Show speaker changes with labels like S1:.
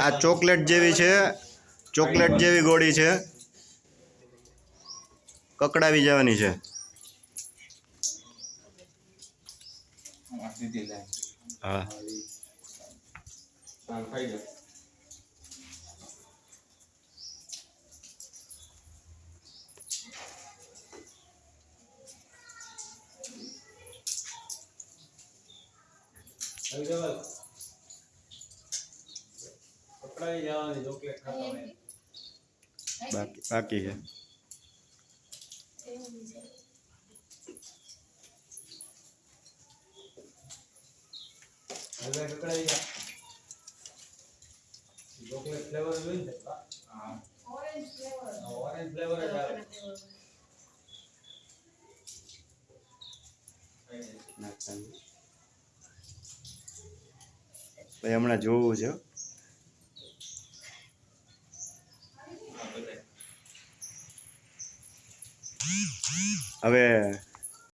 S1: આ ચોકલેટ જેવી છે ચોકલેટ જેવી ગોળી છે. કકડાવી જવાની છે. હા.
S2: હાલ ખાઈ
S3: પકડાવી જવાની ચોકલેટ ખાતા
S1: બાકી બાકી છે.
S3: હવે કકડાઈ જા ચોકલેટ ફ્લેવર હોય ને
S2: હા.
S3: ઓરેન્જ ફ્લેવર જ આવે.
S1: ભાઈ હમણાં જોવું છે હો.
S2: આ બધાય
S1: હવે